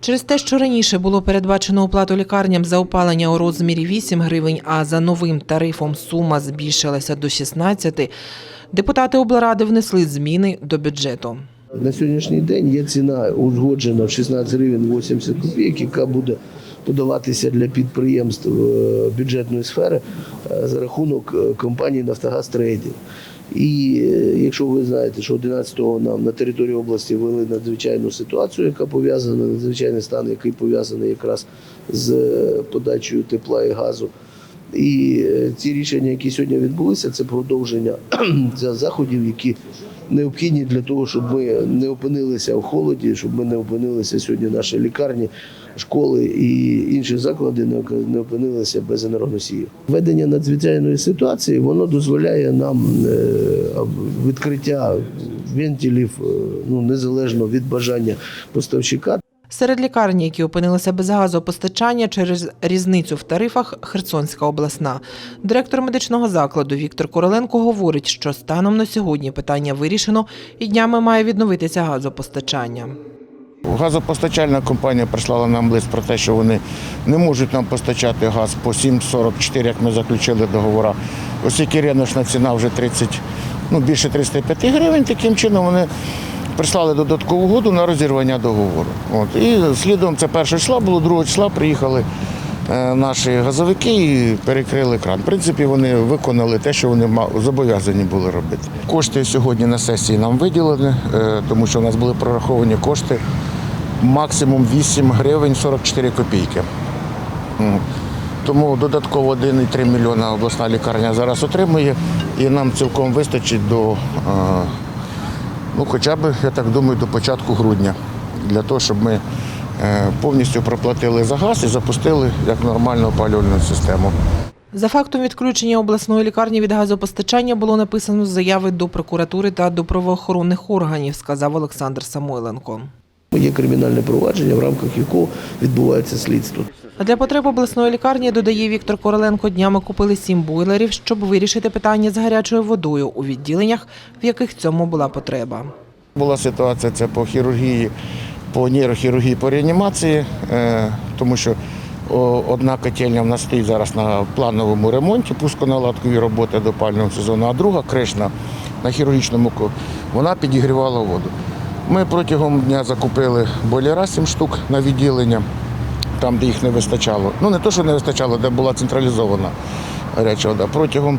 Через те, що раніше було передбачено оплату лікарням за опалення у розмірі 8 гривень, а за новим тарифом сума збільшилася до 16, депутати облради внесли зміни до бюджету. На сьогоднішній день є ціна узгоджена в 16 гривень 80 копійок, яка буде подаватися для підприємств е, бюджетної сфери е, за рахунок е, компанії Нафтогаз Трейдинг. І якщо ви знаєте, що 11-го нам на території області ввели надзвичайну ситуацію, яка пов'язана, надзвичайний стан, який пов'язаний якраз з подачею тепла і газу. І ці рішення, які сьогодні відбулися, це продовження заходів, які необхідні для того, щоб ми не опинилися в холоді, щоб ми не опинилися сьогодні наші лікарні, школи і інші заклади не опинилися без енергоносіїв. Введення надзвичайної ситуації воно дозволяє нам е, відкриття вентилів е, ну незалежно від бажання поставщика. Серед лікарні, які опинилися без газопостачання через різницю в тарифах, Херсонська обласна. Директор медичного закладу Віктор Короленко говорить, що станом на сьогодні питання вирішено і днями має відновитися газопостачання. Газопостачальна компанія прислала нам лист про те, що вони не можуть нам постачати газ по 7,44, як ми заключили договори. Оскільки риночна ціна вже 30, ну більше 305 гривень, таким чином вони прислали додаткову угоду на розірвання договору. От. І слідом це перше числа було, другого числа приїхали е, наші газовики і перекрили кран. В принципі, вони виконали те, що вони зобов'язані були робити. Кошти сьогодні на сесії нам виділені, е, тому що у нас були прораховані кошти максимум 8 гривень 44 копійки. Тому додатково 1,3 мільйона обласна лікарня зараз отримує, і нам цілком вистачить до, е, ну, хоча б, я так думаю, до початку грудня, для того, щоб ми е, повністю проплатили за газ і запустили як нормальну опалювальну систему. За фактом відключення обласної лікарні від газопостачання було написано заяви до прокуратури та до правоохоронних органів, сказав Олександр Самойленко. Є кримінальне провадження, в рамках якого відбувається слідство. А для потреб обласної лікарні, додає Віктор Короленко, днями купили сім бойлерів, щоб вирішити питання з гарячою водою у відділеннях, в яких цьому була потреба. Була ситуація це по хірургії, по нейрохірургії, по реанімації, е, тому що одна котельня в нас стоїть зараз на плановому ремонті, пусконаладкові роботи до пального сезону, а друга кришна на хірургічному ко- вона підігрівала воду. Ми протягом дня закупили бойлера 7 штук на відділення, там, де їх не вистачало. Ну не то, що не вистачало, де була централізована гаряча вода. Протягом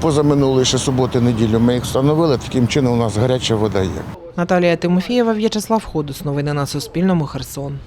позаминулої ще суботи, неділю ми їх встановили, таким чином у нас гаряча вода є. Наталія Тимофієва, В'ячеслав Ходус. Новини на Суспільному. Херсон.